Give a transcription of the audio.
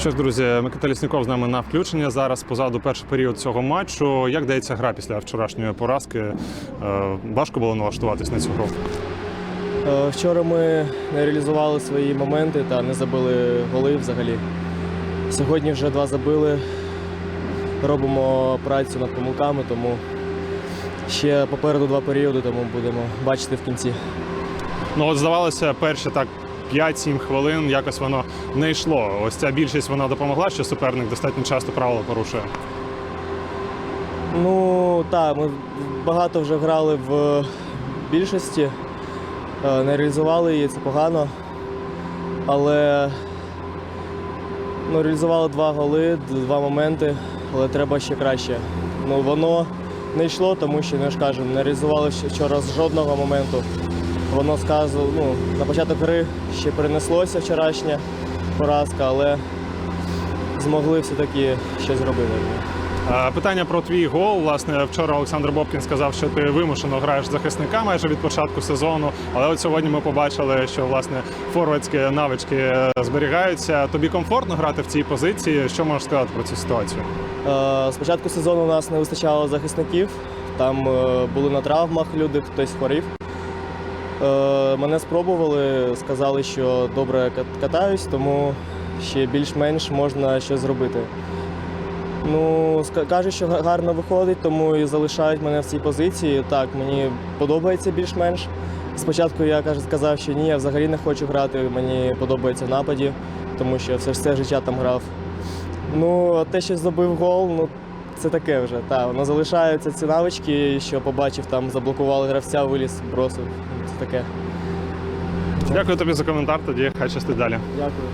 Що ж, друзі, Микита Лісніков з нами на включення. Зараз позаду перший період цього матчу. Як дається гра після вчорашньої поразки? Е, Важко було налаштуватись на цю гру. Е, Вчора ми не реалізували свої моменти та не забили голи взагалі. Сьогодні вже два забили. Робимо працю над помилками, тому ще попереду два періоди, тому будемо бачити в кінці. Ну от здавалося, перші так 5-7 хвилин якось воно не йшло. Ось ця більшість вона допомогла, що суперник достатньо часто правила порушує. Ну так, ми багато вже грали в більшості, е, не реалізували її, це погано. Але ну, реалізували два голи, два моменти, але треба ще краще. Ну, воно не йшло, тому що, ну, ж кажу, не реалізували вчора жодного моменту. Воно сказувало, ну, на початок гри ще перенеслося вчорашня поразка, але змогли все-таки щось зробити. Питання про твій гол. Власне, вчора Олександр Бобкін сказав, що ти вимушено граєш захисника майже від початку сезону. Але от сьогодні ми побачили, що власне форвардські навички е, зберігаються. Тобі комфортно грати в цій позиції. Що можеш сказати про цю ситуацію? Е, З початку сезону у нас не вистачало захисників. Там е, були на травмах люди, хтось хворів. Е, Мене спробували, сказали, що добре катаюсь, тому ще більш-менш можна щось зробити. Ну, кажуть, що гарно виходить, тому і залишають мене в цій позиції. Так, мені подобається більш-менш. Спочатку я кажу, сказав, що ні, я взагалі не хочу грати, мені подобається в нападі, тому що все, все життя там грав. Ну, те, що забив гол, ну це таке вже. Та, воно залишаються ці навички, що побачив, там заблокували гравця, виліз, бросив. Таке. Дякую тобі за коментар. Тоді хай щастить далі. Дякую.